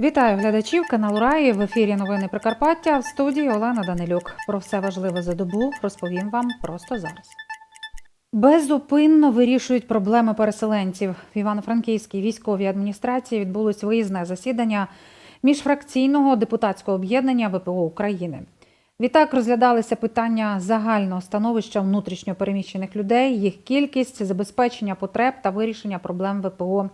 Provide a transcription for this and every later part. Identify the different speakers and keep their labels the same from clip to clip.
Speaker 1: Вітаю глядачів каналу Раї в ефірі Новини Прикарпаття в студії Олена Данилюк. Про все важливе за добу розповім вам просто зараз. Безупинно вирішують проблеми переселенців. В Івано-Франківській військовій адміністрації відбулось виїзне засідання міжфракційного депутатського об'єднання ВПО України. Відтак розглядалися питання загального становища внутрішньопереміщених людей, їх кількість, забезпечення потреб та вирішення проблем ВПО,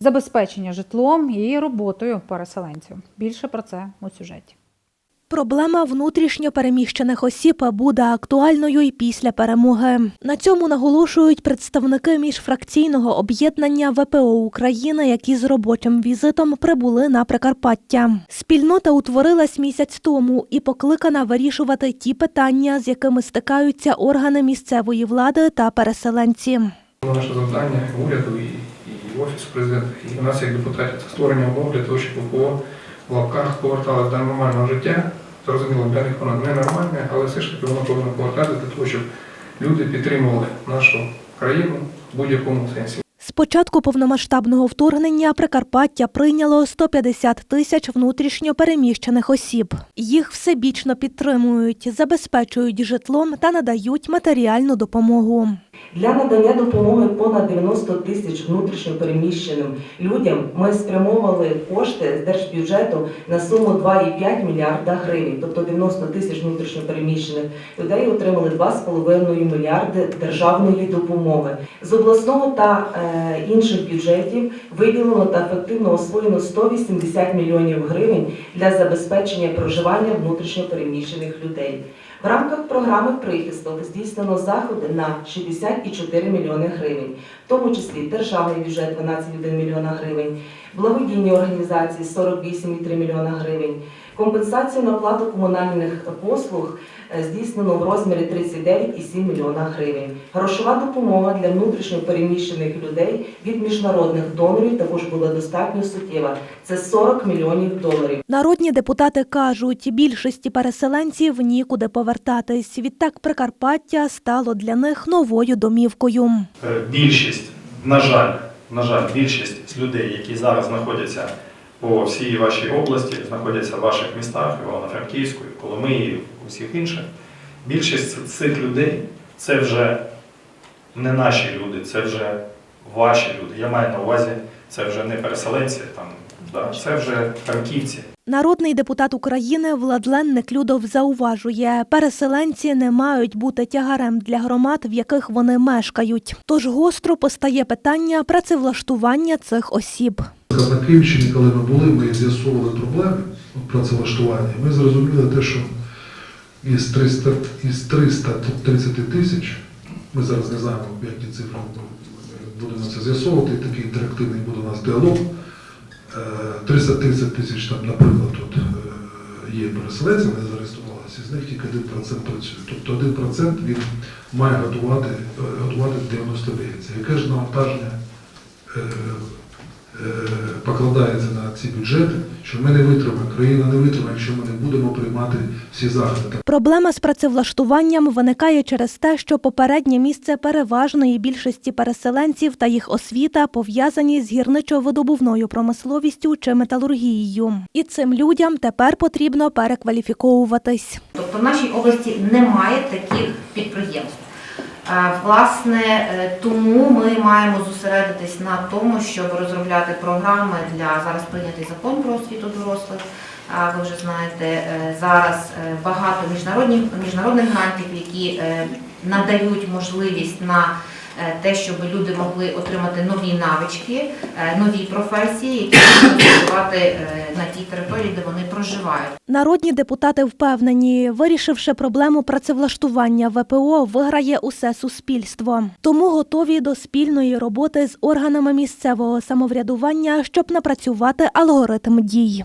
Speaker 1: забезпечення житлом і роботою переселенців. Більше про це у сюжеті.
Speaker 2: Проблема внутрішньо переміщених осіб буде актуальною і після перемоги. На цьому наголошують представники міжфракційного об'єднання ВПО України, які з робочим візитом прибули на Прикарпаття. Спільнота утворилась місяць тому і покликана вирішувати ті питання, з якими стикаються органи місцевої влади та переселенці.
Speaker 3: Наше завдання уряду і, і офісу президента, і у нас як депутатів це створення умов для того, щоб ВПО в лапках поверталося до нормального життя. Зрозуміло, для них воно ненормальне, але все ж таки воно повинно повертатися для того, щоб люди підтримували нашу країну в будь-якому сенсі.
Speaker 2: З початку повномасштабного вторгнення Прикарпаття прийняло 150 тисяч внутрішньо переміщених осіб. Їх всебічно підтримують, забезпечують житлом та надають матеріальну допомогу.
Speaker 4: Для надання допомоги понад 90 тисяч внутрішньопереміщеним людям ми спрямовували кошти з держбюджету на суму 2,5 мільярда гривень. Тобто 90 тисяч внутрішньопереміщених людей отримали 2,5 мільярди державної допомоги. З обласного та е, інших бюджетів виділено та ефективно освоєно 180 мільйонів гривень для забезпечення проживання внутрішньопереміщених людей. В рамках програми прихисток здійснено заходи на 64 мільйони гривень, в тому числі державний бюджет 12,1 мільйона гривень, благодійні організації 48,3 мільйона гривень. Компенсацію на плату комунальних послуг здійснено в розмірі 39,7 мільйона гривень. Грошова допомога для внутрішньо переміщених людей від міжнародних донорів також була достатньо суттєва. Це 40 мільйонів доларів.
Speaker 2: Народні депутати кажуть, більшості переселенців нікуди повертатись. Відтак Прикарпаття стало для них новою домівкою.
Speaker 5: Е, більшість, на жаль, на жаль, більшість людей, які зараз знаходяться по всій вашій області, знаходяться в ваших містах, Івано-Франківську, Коломиї, усіх інших. Більшість цих людей це вже не наші люди, це вже ваші люди. Я маю на увазі, це вже не переселенці, там, да, це вже франківці.
Speaker 2: Народний депутат України Владлен Неклюдов зауважує, переселенці не мають бути тягарем для громад, в яких вони мешкають. Тож гостро постає питання працевлаштування цих осіб.
Speaker 6: На Київщині, коли ми були, ми з'ясовували проблеми працевлаштування. Ми зрозуміли те, що із 300, із 330 тисяч, ми зараз не знаємо, як ті цифри будемо це з'ясовувати, такий інтерактивний буде у нас діалог. Е, 330 тисяч, там, наприклад, тут е, є переселенці, вони зареєструвалися, з них тільки 1% працює. Тобто 1% він має готувати, е, готувати 99. Яке ж навантаження е, е, покладається на ці бюджети, що ми не витримаємо, країна не витримає, якщо ми не будемо приймати всі заходи.
Speaker 2: Проблема з працевлаштуванням виникає через те, що попереднє місце переважної більшості переселенців та їх освіта пов'язані з гірничо-видобувною промисловістю чи металургією. І цим людям тепер потрібно перекваліфіковуватись.
Speaker 7: Тобто в нашій області немає таких підприємств. Е, Власне, е, тому ми маємо зосередитись на тому, щоб розробляти програми для зараз прийнятий закон про освіту дорослих. Ви вже знаєте, е, зараз багато міжнародних міжнародних грантів, які надають можливість на те, щоб люди могли отримати нові навички, е, нові професії, які працювати е, на тій території, де вони проживають.
Speaker 2: Народні депутати впевнені, вирішивши проблему працевлаштування ВПО, виграє усе суспільство. Тому готові до спільної роботи з органами місцевого самоврядування, щоб напрацювати алгоритм дій.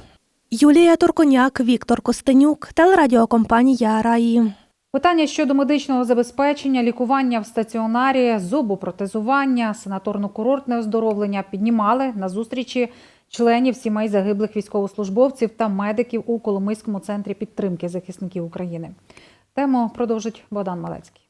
Speaker 2: Юлія Турконяк, Віктор Костенюк, телерадіокомпанія Раї.
Speaker 1: Питання щодо медичного забезпечення, лікування в стаціонарі, зубопротезування, санаторно-курортне оздоровлення піднімали на зустрічі членів сімей загиблих військовослужбовців та медиків у Коломийському центрі підтримки захисників України. Тему продовжить Богдан Малецький.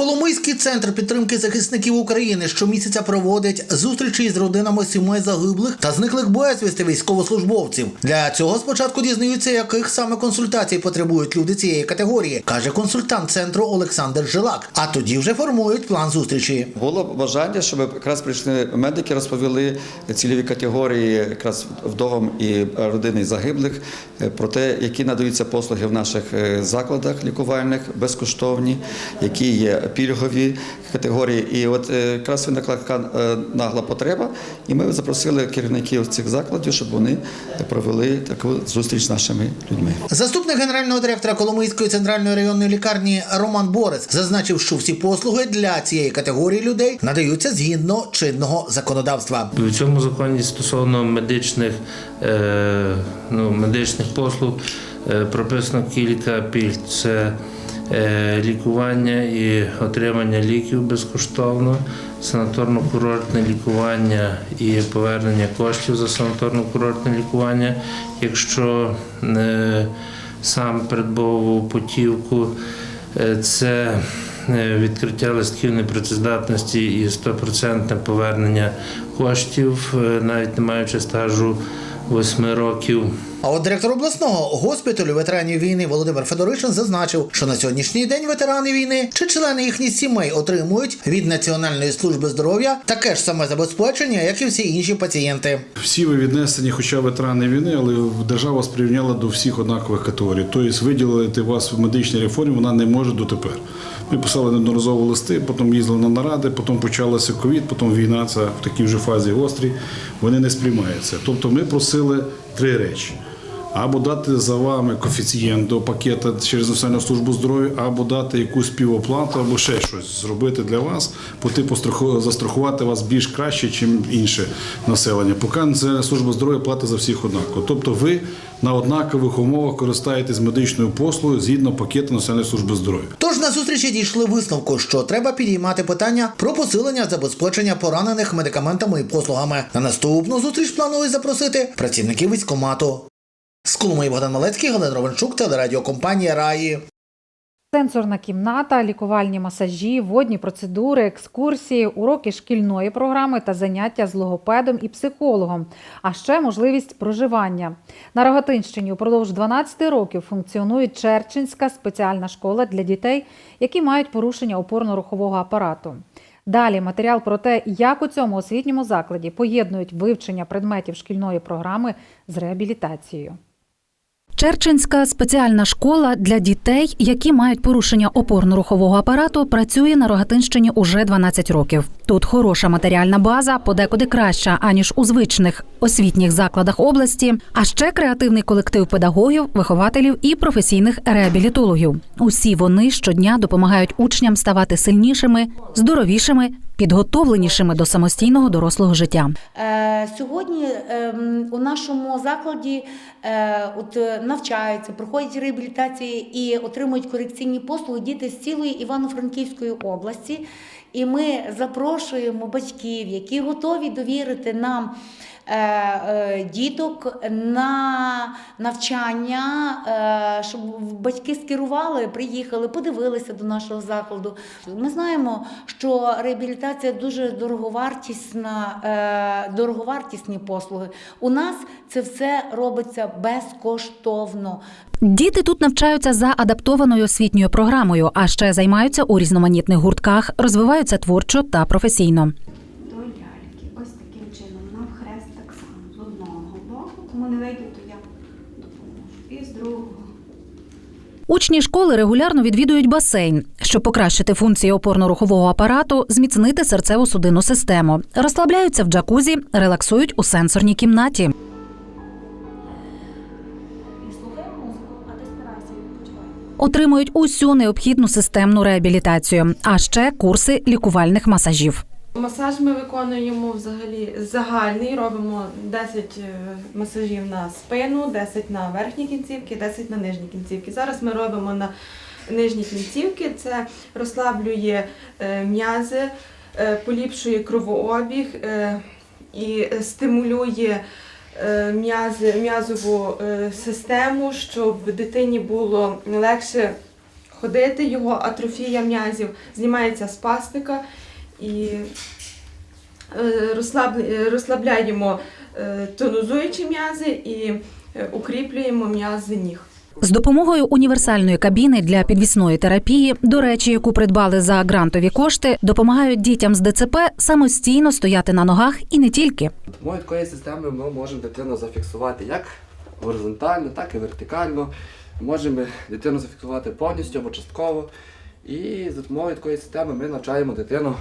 Speaker 8: Коломийський центр підтримки захисників України щомісяця проводить зустрічі з родинами сімей загиблих та зниклих безвісти військовослужбовців. Для цього спочатку дізнаються, яких саме консультацій потребують люди цієї категорії, каже консультант центру Олександр Жилак. А тоді вже формують план зустрічі.
Speaker 9: Було бажання, щоб якраз прийшли медики, розповіли цільові категорії якраз вдовам і родини загиблих про те, які надаються послуги в наших е, закладах лікувальних безкоштовні, які є пільгові категорії. І от е, якраз виникла така е, нагла потреба, і ми запросили керівників цих закладів, щоб вони провели таку зустріч з нашими людьми.
Speaker 8: Заступник генерального директора Коломийської центральної районної лікарні Роман Борис зазначив, що всі послуги для цієї категорії людей надаються згідно чинного законодавства.
Speaker 10: В цьому законі стосовно медичних, е, ну, медичних послуг е, прописано кілька пільг. Це лікування і отримання ліків безкоштовно, санаторно-курортне лікування і повернення коштів за санаторно-курортне лікування, якщо е, сам придбав путівку. Е, Це е, відкриття листків непрацездатності і 100% повернення коштів, е, навіть не маючи стажу 8 років.
Speaker 8: А от директор обласного госпіталю ветеранів війни Володимир Федоришин зазначив, що на сьогоднішній день ветерани війни чи члени їхніх сімей отримують від Національної служби здоров'я таке ж саме забезпечення, як і всі інші пацієнти.
Speaker 6: Всі ви віднесені, хоча ветерани війни, але держава вас прирівняла до всіх однакових категорій. Тобто виділити вас в медичній реформі вона не може дотепер. Ми писали неодноразово листи, потім їздили на наради, потім почалася ковід, потім війна, це в такій вже фазі гострій, вони не сприймаються. Тобто ми просили три речі. Або дати за вами коефіцієнт до пакета через Національну службу здоров'я, або дати якусь співоплату, або ще щось зробити для вас, по типу страху- застрахувати вас більш краще, ніж інше населення. Поки Національна служба здоров'я платить за всіх однаково. Тобто ви на однакових умовах користаєтесь медичною послугою згідно пакету Національної служби здоров'я.
Speaker 8: Тож на зустрічі дійшли висновку, що треба підіймати питання про посилення забезпечення поранених медикаментами і послугами. На наступну зустріч планують запросити працівників військкомату. З Коломиї Богдан Малецький, Галина Ровенчук, телерадіокомпанія Раї.
Speaker 1: Сенсорна кімната, лікувальні масажі, водні процедури, екскурсії, уроки шкільної програми та заняття з логопедом і психологом, а ще можливість проживання. На Рогатинщині упродовж 12 років функціонує Черченська спеціальна школа для дітей, які мають порушення опорно-рухового апарату. Далі матеріал про те, як у цьому освітньому закладі поєднують вивчення предметів шкільної програми з реабілітацією.
Speaker 11: Черченська спеціальна школа для дітей, які мають порушення опорно-рухового апарату, працює на Рогатинщині уже 12 років. Тут хороша матеріальна база, подекуди краща аніж у звичних освітніх закладах області. А ще креативний колектив педагогів, вихователів і професійних реабілітологів. Усі вони щодня допомагають учням ставати сильнішими, здоровішими, підготовленішими до самостійного дорослого життя.
Speaker 12: Е, Сьогодні ем, у нашому закладі е, от, е, навчаються, проходять реабілітації і отримують корекційні послуги діти з цілої Івано-Франківської області. І ми запрошуємо батьків, які готові довірити нам діток на навчання, е, щоб батьки скерували, приїхали, подивилися до нашого закладу. Ми знаємо, що реабілітація дуже дороговартісна, е, дороговартісні послуги. У нас це все робиться безкоштовно.
Speaker 11: Діти тут навчаються за адаптованою освітньою програмою, а ще займаються у різноманітних гуртках, розвиваються творчо та професійно.
Speaker 13: до ляльки. Ось таким чином, навхрест так само. З одного боку, кому не вийде, то я допоможу. І з другого.
Speaker 11: Учні школи регулярно відвідують басейн, щоб покращити функції опорно-рухового апарату, зміцнити серцево-судинну систему, розслабляються в джакузі, релаксують у сенсорній кімнаті. Отримують усю необхідну системну реабілітацію, а ще курси лікувальних масажів.
Speaker 14: Масаж ми виконуємо взагалі загальний, робимо 10 е, масажів на спину, 10 на верхні кінцівки, 10 на нижні кінцівки. Зараз ми робимо на нижні кінцівки. Це розслаблює е, м'язи, е, поліпшує кровообіг і стимулює м'язову систему, щоб дитині було легше ходити, його атрофія м'язів знімається спастика і е, розслабляємо е, тонузуючі м'язи і е, укріплюємо м'язи ніг.
Speaker 11: З допомогою універсальної кабіни для підвісної терапії, до речі, яку придбали за грантові кошти, допомагають дітям з ДЦП самостійно стояти на ногах і не тільки.
Speaker 15: Допомогою такої системи ми можемо дитину зафіксувати як горизонтально, так і вертикально. Можемо дитину зафіксувати повністю або частково. І за допомогою такої системи ми навчаємо дитину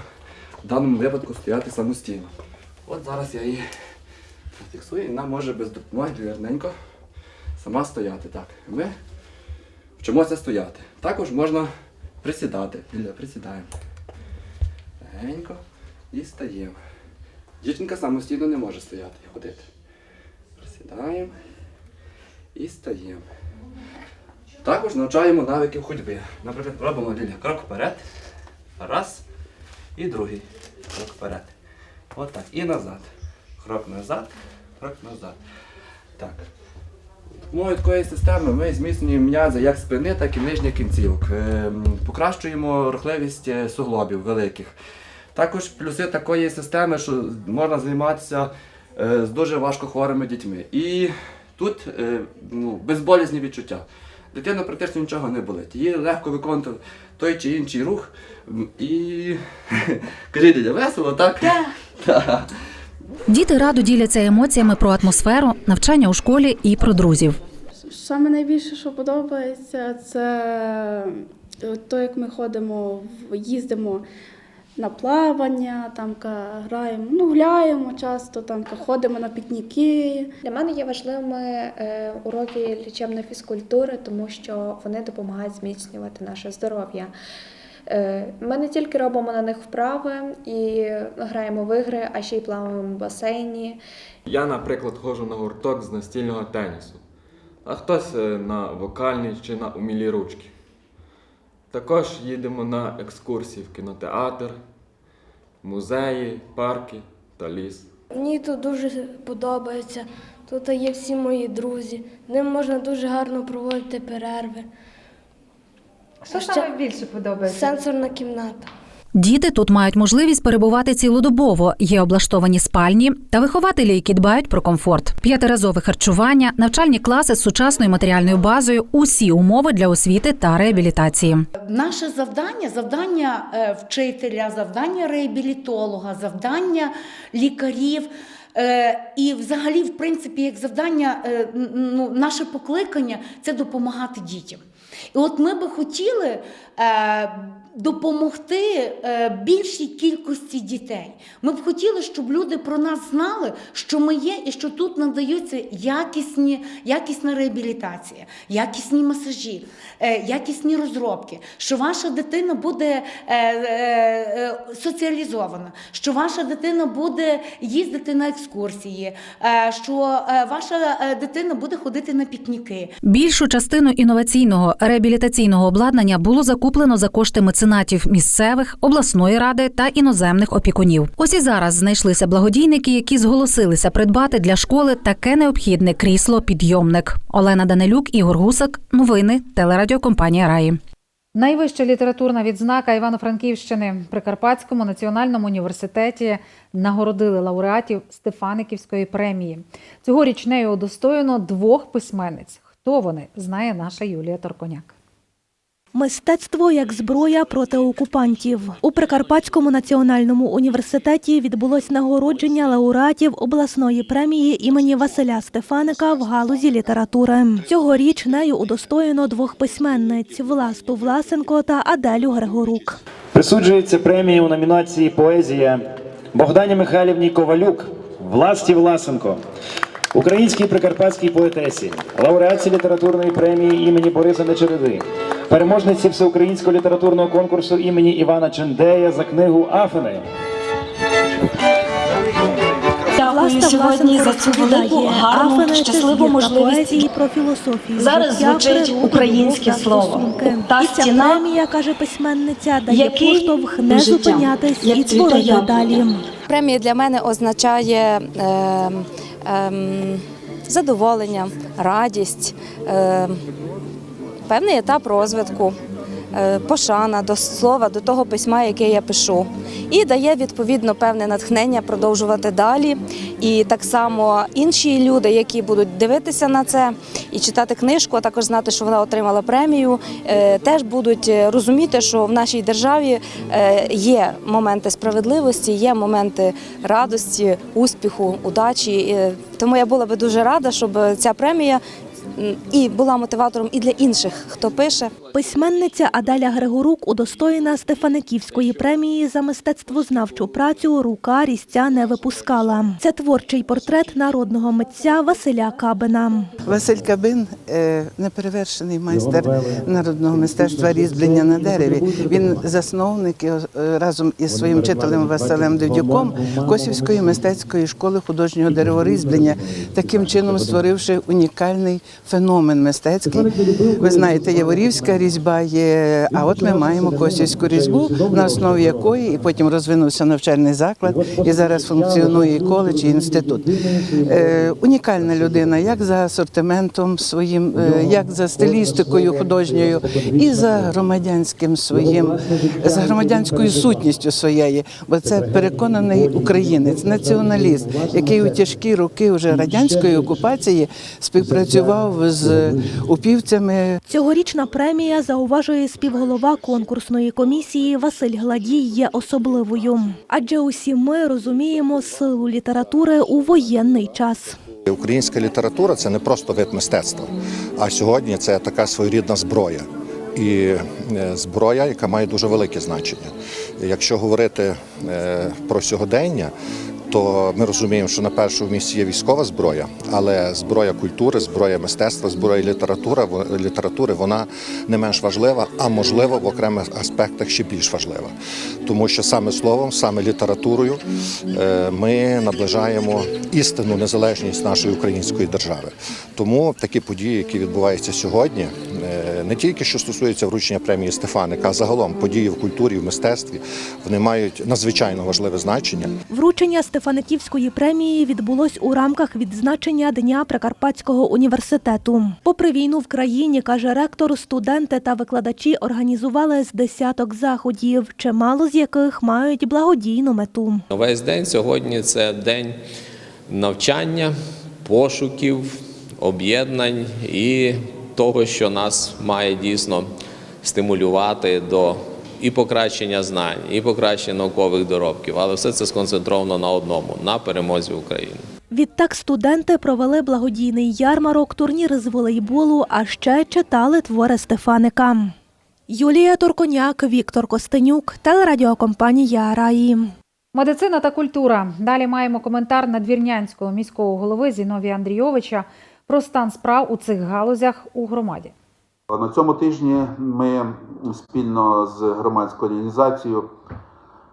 Speaker 15: в даному випадку стояти самостійно. От зараз я її зафіксую, і вона може без допомоги вірненько сама стояти. Так, ми вчимося стояти. Також можна присідати. Біля присідаємо. Легенько і стаємо. Дівчинка самостійно не може стояти і ходити. Присідаємо і стаємо. Також навчаємо навиків ходьби. Наприклад, робимо Ліля крок вперед. Раз. І другий. Крок вперед. Отак. І назад. Крок назад, крок назад. Так. Допомогою такої системи ми зміцнюємо м'язи як спини, так і нижніх кінцівок. Ем, Покращуємо рухливість е, суглобів великих. Також плюси такої системи, що можна займатися е, з дуже важкохворими дітьми. І тут е, ну, безболісні відчуття. Дитина практично нічого не болить. Їй легко виконувати той чи інший рух. І кажіть, дядя, весело, так? Так.
Speaker 11: Діти радо діляться емоціями про атмосферу, навчання у школі і про друзів.
Speaker 16: Саме найбільше, що подобається, це то, як ми ходимо, в- їздимо на плавання, там граємо, ну гуляємо часто, там ка ходимо на пікніки.
Speaker 17: Для мене є важливими е, уроки лічебної фізкультури, тому що вони допомагають зміцнювати наше здоров'я. Е, Ми не тільки робимо на них вправи і граємо в ігри, а ще й плаваємо в басейні.
Speaker 18: Я, наприклад, ходжу на гурток з настільного тенісу, а хтось е, на вокальний чи на умілі ручки. Також їдемо на екскурсії в кінотеатр, музеї, парки та ліс.
Speaker 19: Мені тут дуже подобається. Тут є всі мої друзі. Ним можна дуже гарно проводити перерви.
Speaker 1: Що саме більше подобається?
Speaker 19: Сенсорна кімната.
Speaker 11: Діти тут мають можливість перебувати цілодобово. Є облаштовані спальні та вихователі, які дбають про комфорт, п'ятиразове харчування, навчальні класи з сучасною матеріальною базою, усі умови для освіти та реабілітації.
Speaker 12: Наше завдання завдання е, вчителя, завдання реабілітолога, завдання лікарів. Е, і взагалі, в принципі, як завдання, е, ну, наше покликання це допомагати дітям. І от ми би хотіли допомогти е, більшій кількості дітей. Ми б хотіли, щоб люди про нас знали, що ми є і що тут надаються якісні, якісна реабілітація, якісні масажі, е, якісні розробки, що ваша дитина буде е, е, е, соціалізована, що ваша дитина буде їздити на екскурсії, е, що е, ваша е, дитина буде ходити на пікніки.
Speaker 11: Більшу частину інноваційного реабілітаційного обладнання було закуплено за кошти меценатів місцевих, обласної ради та іноземних опікунів. Ось і зараз знайшлися благодійники, які зголосилися придбати для школи таке необхідне крісло підйомник. Олена Данилюк, Ігор Гусак. Новини телерадіокомпанія Раї.
Speaker 1: Найвища літературна відзнака Івано-Франківщини при Карпатському національному університеті нагородили лауреатів Стефаниківської премії. Цьогоріч нею удостоєно двох письменниць. Хто вони знає наша Юлія Торконяк.
Speaker 2: Мистецтво як зброя проти окупантів у Прикарпатському національному університеті відбулось нагородження лауреатів обласної премії імені Василя Стефаника в галузі літератури. Цьогоріч нею удостоєно двох письменниць Власту Власенко та Аделю Григорук.
Speaker 20: Присуджується премія у номінації Поезія Богдані Михайлівні Ковалюк, Власті Власенко, українській прикарпатській поетесі, лауреатці літературної премії імені Бориса Нечереди, переможниці всеукраїнського літературного конкурсу імені Івана Чендея за книгу Афини.
Speaker 2: Власне,
Speaker 21: сьогодні за цю велику, гарну, щасливу можливість.
Speaker 2: поезії про філософію.
Speaker 21: Зараз звучить українське слово. Та стіна,
Speaker 2: премія, каже письменниця, дає поштовх не зупинятись і творити далі.
Speaker 7: Премія для мене означає е, задоволення, радість, е, певний етап розвитку, пошана до слова, до того письма, яке я пишу. І дає відповідно певне натхнення продовжувати далі. І так само інші люди, які будуть дивитися на це і читати книжку, а також знати, що вона отримала премію, е, теж будуть е, розуміти, що в нашій державі е, є моменти справедливості, є моменти радості, успіху, удачі. Е, Тому я була би дуже рада, щоб ця премія і була мотиватором і для інших, хто пише.
Speaker 2: Письменниця Адаля Григорук удостоєна Стефаниківської премії за мистецтвознавчу працю Рука різця не випускала. Це творчий портрет народного митця Василя Кабина.
Speaker 22: Василь Кабин е, неперевершений майстер народного мистецтва різьблення на дереві. Він засновник е, разом із своїм вчителем Василем Девдюком Косівської мистецької школи художнього дереворізьблення, таким чином створивши унікальний феномен мистецький. Ви знаєте, Яворівська різьба є. А от ми маємо косівську різьбу, на основі якої і потім розвинувся навчальний заклад, і зараз функціонує і коледж, і інститут. Е, унікальна людина, як за асортиментом своїм, е, як за стилістикою художньою, і за громадянським своїм, за громадянською сутністю своєї, бо це переконаний українець, націоналіст, який у тяжкі роки вже радянської окупації співпрацював з упівцями
Speaker 2: Цьогорічна премія, зауважує співголова конкурсної комісії Василь Гладій, є особливою. Адже усі ми розуміємо силу літератури у воєнний час.
Speaker 23: Українська література це не просто вид мистецтва, а сьогодні це така своєрідна зброя. І е, зброя, яка має дуже велике значення. Якщо говорити е, про сьогодення, то ми розуміємо, що на першому місці є військова зброя, але зброя культури, зброя мистецтва, зброя літератури, літератури вона не менш важлива, а можливо в окремих аспектах ще більш важлива. Тому що саме словом, саме літературою е, ми наближаємо істинну незалежність нашої української держави. Тому такі події, які відбуваються сьогодні, не тільки що стосується вручення премії Стефаника, а загалом події в культурі, в мистецтві, вони мають надзвичайно важливе значення.
Speaker 2: Вручення Стефаниківської премії відбулось у рамках відзначення Дня Прикарпатського університету. Попри війну в країні, каже ректор, студенти та викладачі організували з десяток заходів, чимало з яких мають благодійну мету.
Speaker 24: Весь день сьогодні це день навчання, пошуків, об'єднань і того, що нас має дійсно стимулювати до і покращення знань, і покращення наукових доробків, але все це сконцентровано на одному на перемозі України.
Speaker 2: Відтак студенти провели благодійний ярмарок, турніри з волейболу, а ще читали твори Стефаника. Юлія Турконяк, Віктор Костенюк, телерадіокомпанія Раї.
Speaker 1: Медицина та культура. Далі маємо коментар надвірнянського міського голови Зіновія Андрійовича про стан справ у цих галузях у громаді.
Speaker 25: На цьому тижні ми спільно з громадською організацією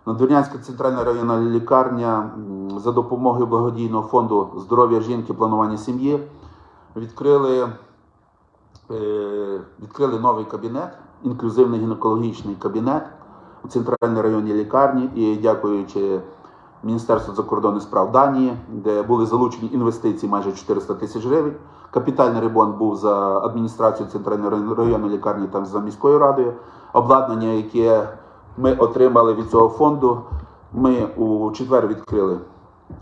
Speaker 25: Надвірнянська центральна районна лікарня за допомогою благодійного фонду здоров'я жінки, планування сім'ї відкрили, е, відкрили новий кабінет, інклюзивний гінекологічний кабінет у центральній районній лікарні і дякуючи Міністерству закордонних справ Данії, де були залучені інвестиції майже 400 тисяч гривень. Капітальний ремонт був за адміністрацією центральної районної лікарні та за міською радою. Обладнання, яке ми отримали від цього фонду, ми у четвер відкрили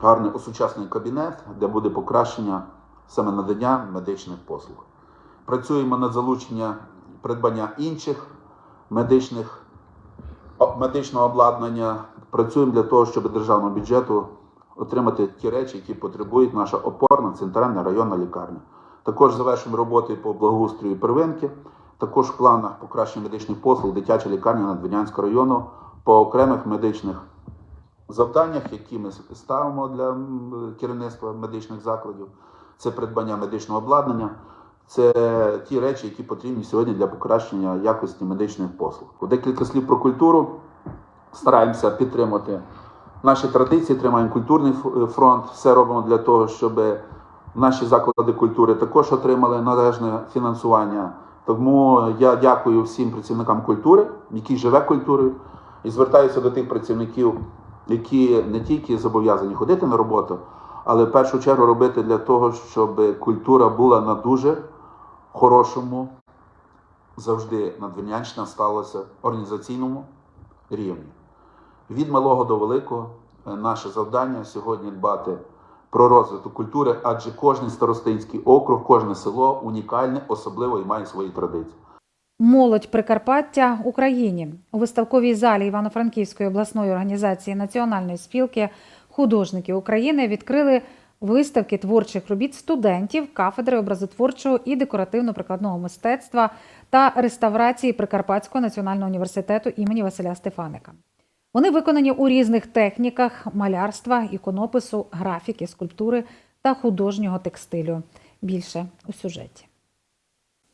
Speaker 25: гарний осучасний кабінет, де буде покращення саме надання медичних послуг. Працюємо над залученням придбання інших медичних медичного обладнання. Працюємо для того, щоб державного бюджету отримати ті речі, які потребують наша опорна центральна районна лікарня. Також завершуємо роботи по благоустрою первинки. Також в планах покращення медичних послуг дитяча лікарня Надвірнянського району по окремих медичних завданнях, які ми ставимо для керівництва медичних закладів. Це придбання медичного обладнання, це ті речі, які потрібні сьогодні для покращення якості медичних послуг. Декілька слів про культуру. Стараємося підтримати наші традиції, тримаємо культурний фронт, все робимо для того, щоб наші заклади культури також отримали належне фінансування. Тому я дякую всім працівникам культури, які живе культурою, і звертаюся до тих працівників, які не тільки зобов'язані ходити на роботу, але в першу чергу робити для того, щоб культура була на дуже хорошому, завжди надвірнянщина сталося організаційному рівні. Від малого до великого е, наше завдання сьогодні дбати про розвиток культури, адже кожен старостинський округ, кожне село унікальне, особливо і має свої традиції.
Speaker 1: Молодь Прикарпаття Україні у виставковій залі Івано-Франківської обласної організації Національної спілки художників України відкрили виставки творчих робіт студентів кафедри образотворчого і декоративно-прикладного мистецтва та реставрації Прикарпатського національного університету імені Василя Стефаника. Вони виконані у різних техніках малярства, іконопису, графіки, скульптури та художнього текстилю. Більше у сюжеті.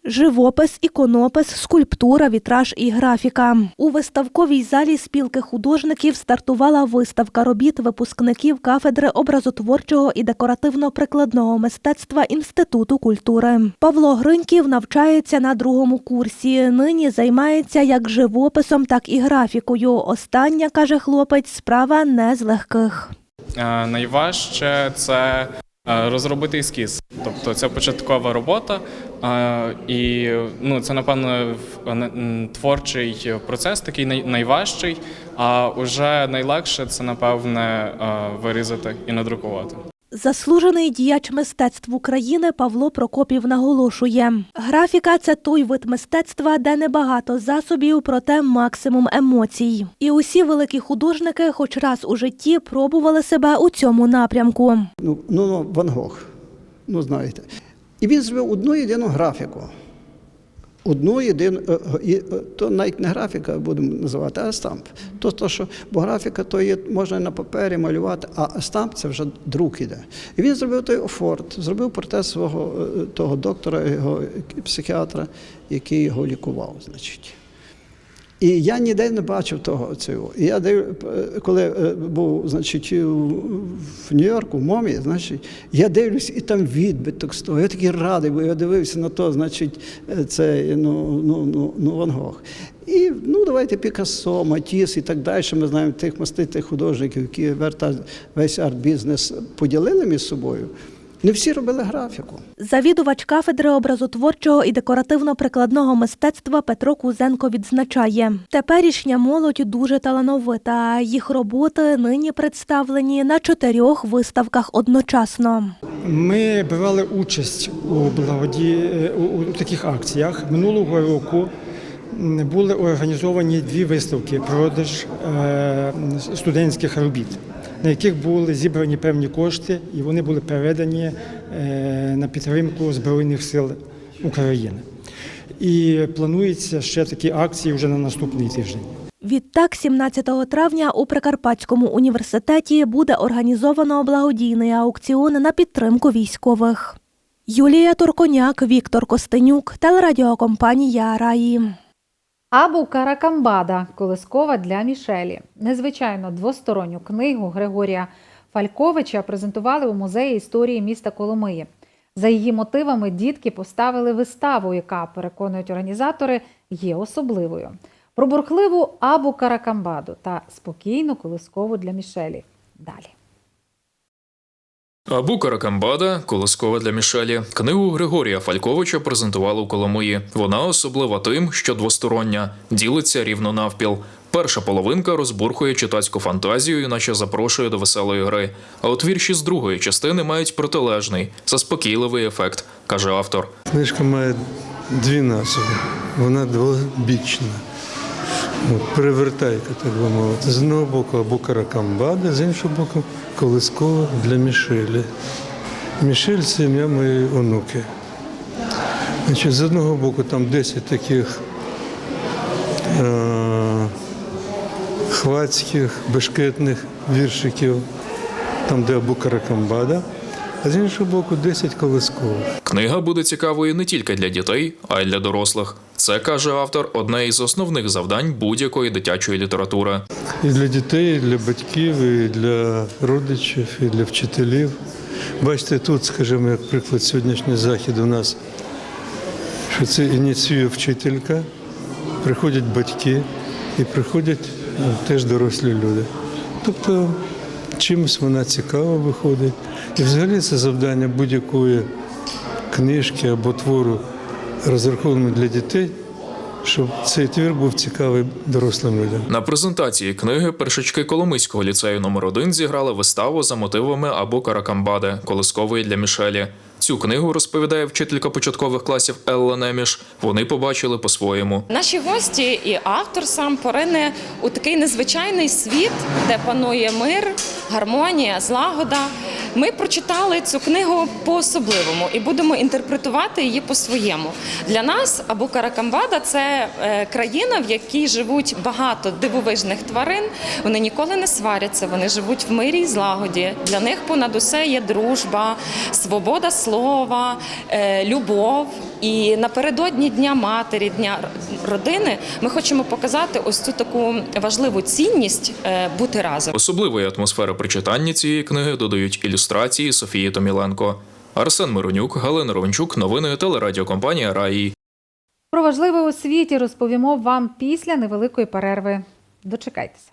Speaker 2: Живопис, іконопис, скульптура, вітраж і графіка. У виставковій залі спілки художників стартувала виставка робіт випускників кафедри образотворчого і декоративно-прикладного мистецтва Інституту культури. Павло Гриньків навчається на другому курсі. Нині займається як живописом, так і графікою. Остання, каже хлопець, справа не з легких.
Speaker 21: Е, Найважче це розробити ескіз. Тобто це початкова робота, е, і ну, це, напевно, в- творчий процес такий найважчий, а вже найлегше це, напевне, е, вирізати і надрукувати.
Speaker 2: Заслужений діяч мистецтв України Павло Прокопів наголошує: графіка це той вид мистецтва, де небагато засобів, проте максимум емоцій. І усі великі художники, хоч раз у житті, пробували себе у цьому напрямку.
Speaker 26: ну, ну, ну, Ван Гог, ну знаєте. І він зробив одну єдину графіку. Одну єдину, е, е, е, то навіть не графіка будемо називати, а стамп. То, то, що, бо графіка то є, можна на папері малювати, а стамп це вже друк іде. І він зробив той офорт, зробив портрет свого того доктора, його психіатра, який його лікував, значить. І я ніде не бачив того цього. І я див, е, коли е, був, значить, в Нью-Йорку, в МОМі, значить, я дивлюсь, і там відбиток з того. Я такий радий, бо я дивився на то, значить, е, це ну, ну, ну, ну, Ван Гог. І ну, давайте Пікассо, Матіс і так далі. Ми знаємо тих маститих художників, які весь арт-бізнес поділили між собою. Не всі робили графіку.
Speaker 2: Завідувач кафедри образотворчого і декоративно-прикладного мистецтва Петро Кузенко відзначає, теперішня молодь дуже талановита. Їх роботи нині представлені на чотирьох виставках одночасно.
Speaker 27: Ми брали участь у благоді у, у таких акціях. Минулого року були організовані дві виставки продаж е, студентських робіт, на яких були зібрані певні кошти, і вони були передані е, на підтримку Збройних сил України. І планується ще такі акції вже на наступний тиждень.
Speaker 2: Відтак, 17 травня у Прикарпатському університеті буде організовано благодійний аукціон на підтримку військових. Юлія Турконяк, Віктор Костенюк, телерадіокомпанія Раї.
Speaker 1: Абу Каракамбада колискова для Мішелі. Незвичайно двосторонню книгу Григорія Фальковича презентували у музеї історії міста Коломиї. За її мотивами дітки поставили виставу, яка, переконують організатори, є особливою. Про бурхливу Абу Каракамбаду та спокійну колискову для Мішелі. Далі.
Speaker 28: Абу Каракамбада колискова для Мішелі. Книгу Григорія Фальковича презентували у Коломиї. Вона особлива тим, що двостороння, ділиться рівно навпіл. Перша половинка розбурхує читацьку фантазію, наче запрошує до веселої гри. А от вірші з другої частини мають протилежний, заспокійливий ефект, каже автор.
Speaker 29: Книжка має дві назви. Вона двобічна. От, перевертайка, так би мовити. З одного боку або каракамбада, з іншого боку колискова для Мішелі. Мішель це ім'я моєї онуки. Значить, з одного боку там 10 таких е- хвацьких, бешкетних віршиків, там, де або каракамбада, а з іншого боку 10 колискових.
Speaker 28: Книга буде цікавою не тільки для дітей, а й для дорослих. Це каже автор, одне із основних завдань будь-якої дитячої літератури.
Speaker 29: І для дітей, і для батьків, і для родичів, і для вчителів. Бачите, тут, скажімо, як приклад сьогоднішній захід у нас, що це ініціює вчителька, приходять батьки і приходять ну, теж дорослі люди. Тобто чимось вона цікава виходить. І взагалі це завдання будь-якої книжки або твору розраховано для дітей, щоб цей твір був цікавий дорослим людям.
Speaker 28: На презентації книги першачки Коломийського ліцею номер 1 зіграли виставу за мотивами або Каракамбади колискової для Мішелі. Цю книгу розповідає вчителька початкових класів Елла Неміш. Вони побачили по-своєму.
Speaker 30: Наші гості і автор сам порине у такий незвичайний світ, де панує мир, гармонія, злагода. Ми прочитали цю книгу по-особливому і будемо інтерпретувати її по-своєму. Для нас Абу Каракамбада це е, країна, в якій живуть багато дивовижних тварин. Вони ніколи не сваряться, вони живуть в мирі і злагоді. Для них понад усе є дружба, свобода слова, е, любов. І напередодні Дня матері, Дня родини ми хочемо показати ось цю таку важливу цінність е, бути разом.
Speaker 28: Особливої атмосфери при читанні цієї книги додають ілюстрації Софії Томіленко. Арсен Миронюк, Галина Ровенчук, новини телерадіокомпанія Раї.
Speaker 1: Про важливе у світі розповімо вам після невеликої перерви. Дочекайтеся.